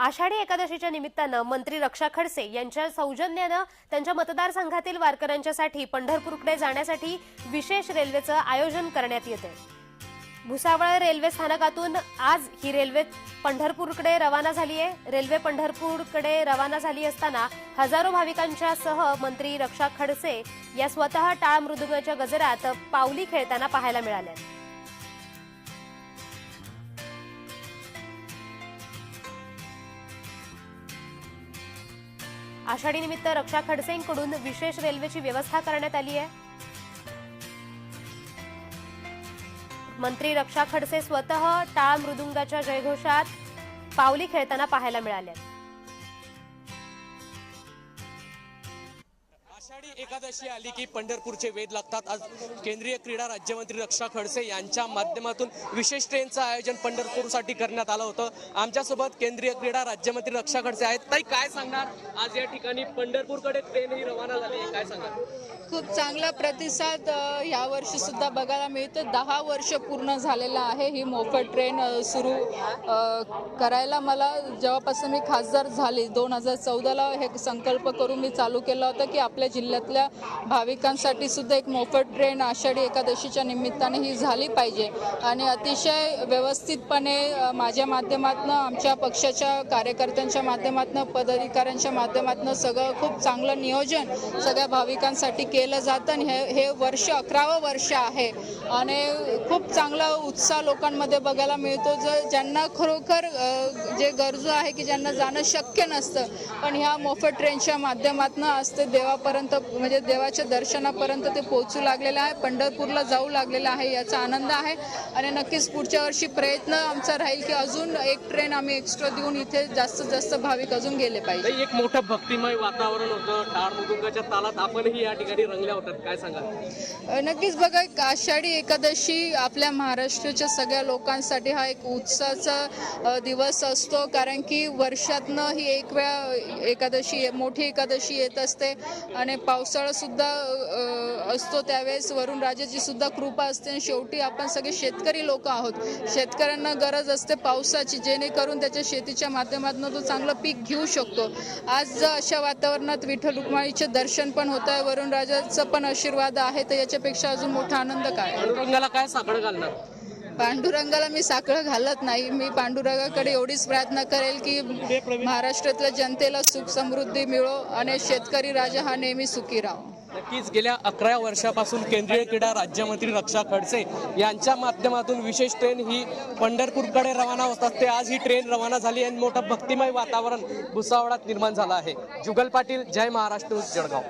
आषाढी एकादशीच्या निमित्तानं मंत्री रक्षा खडसे यांच्या सौजन्यानं त्यांच्या मतदारसंघातील वारकऱ्यांच्यासाठी पंढरपूरकडे जाण्यासाठी विशेष रेल्वेचं आयोजन करण्यात येतं भुसावळ रेल्वे स्थानकातून आज ही रेल्वे पंढरपूरकडे रवाना झाली आहे रेल्वे पंढरपूरकडे रवाना झाली असताना हजारो भाविकांच्या सह मंत्री रक्षा खडसे या स्वतः टाळ मृदुंगाच्या गजरात पावली खेळताना पाहायला मिळाल्या आषाढी निमित्त रक्षा खडसेंकडून विशेष रेल्वेची व्यवस्था करण्यात आली आहे. मंत्री रक्षा खडसे स्वतः टाळ मृदुंगाच्या जयघोषात पावली खेळताना पाहायला मिळाल्या आषाढी एकादशी आली की पंढरपूरचे वेध लागतात. आज केंद्रीय क्रीडा राज्यमंत्री रक्षा खडसे यांच्या माध्यमातून विशेष ट्रेनचं आयोजन पंढरपूरसाठी करण्यात आलं होतं. आमच्यासोबत केंद्रीय क्रीडा राज्यमंत्री रक्षा खडसे आहेत. ताई काय सांगणार? आज या ठिकाणी पंढरपूरकडे ट्रेन ही रवाना झाली काय सांगणार खूप चांगला प्रतिसाद या वर्षी सुद्धा बघायला मिळतो दहा वर्ष पूर्ण झालेलं आहे ही मोफत ट्रेन सुरू करायला. मला जेव्हापासून मी खासदार झाली दोन हजार चौदाला हे संकल्प करून मी चालू केलं होतं की आपल्या जिल्ह्यातल्या भाविकांसाठी सुद्धा एक मोफत ट्रेन आषाढी एकादशीच्या निमित्ताने ही झाली पाहिजे. आणि अतिशय व्यवस्थितपणे माझ्या माध्यमातनं आमच्या पक्षाच्या कार्यकर्त्यांच्या माध्यमातनं पदाधिकाऱ्यांच्या माध्यमातनं सगळं खूप चांगलं नियोजन सगळ्या भाविकांसाठी केलं जातं आणि हे हे वर्ष अकरावं वर्ष आहे. आणि खूप चांगला उत्साह लोकांमध्ये बघायला मिळतो. जर ज्यांना खरोखर जे गरजू आहे की ज्यांना जाणं शक्य नसतं पण ह्या मोफत ट्रेनच्या माध्यमातून आज ते देवापर्यंत म्हणजे देवाच्या दर्शनापर्यंत ते पोहोचू लागलेलं आहे पंढरपूरला जाऊ लागलेलं आहे याचा आनंद आहे. आणि नक्कीच पुढच्या वर्षी प्रयत्न आमचा राहील की अजून एक ट्रेन आम्ही एक्स्ट्रा देऊन इथे जास्तीत जास्त भाविक अजून गेले पाहिजे. एक मोठं भक्तिमय वातावरण होतं. टाळ मृदुंगाच्या तालात आपणही या ठिकाणी रंगल्या होतात काय सांगाल? नक्कीच बघा एक आषाढी एकादशी आपल्या महाराष्ट्राच्या सगळ्या लोकांसाठी हा एक उत्साहाचा दिवस असतो. कारण की वर्षातनं ही एक वेळा एकादशी मोठी एकादशी येत असते आणि पावसाळा सुद्धा असतो त्यावेळेस. वरुण राजाची सुद्धा कृपा असते आणि शेवटी आपण सगळे शेतकरी लोक आहोत. शेतकऱ्यांना गरज असते पावसाची जेणेकरून त्याच्या शेतीच्या माध्यमातून तो चांगलं पीक घेऊ शकतो. आज अशा वातावरणात विठ्ठल रुक्माईचे दर्शन पण होत आहे वरुण पण आशीर्वाद आहे तर याच्यापेक्षा अजून मोठा आनंद काय? काय साकडं घालणार? पांडुरंगाला मी साखळं घालत नाही. मी पांडुरंगाकडे एवढीच प्रार्थना करेल की महाराष्ट्रातल्या जनतेला सुख समृद्धी मिळो आणि शेतकरी राजा हा नेहमी सुखी राहो. नक्कीच गेल्या अकरा वर्षापासून केंद्रीय क्रीडा राज्यमंत्री रक्षा खडसे यांच्या माध्यमातून विशेष ट्रेन ही पंढरपूरकडे रवाना होत असते. आज ही ट्रेन रवाना झाली आणि मोठं भक्तिमय वातावरण भुसावळात निर्माण झालं आहे. जुगल पाटील जय महाराष्ट्र जळगाव.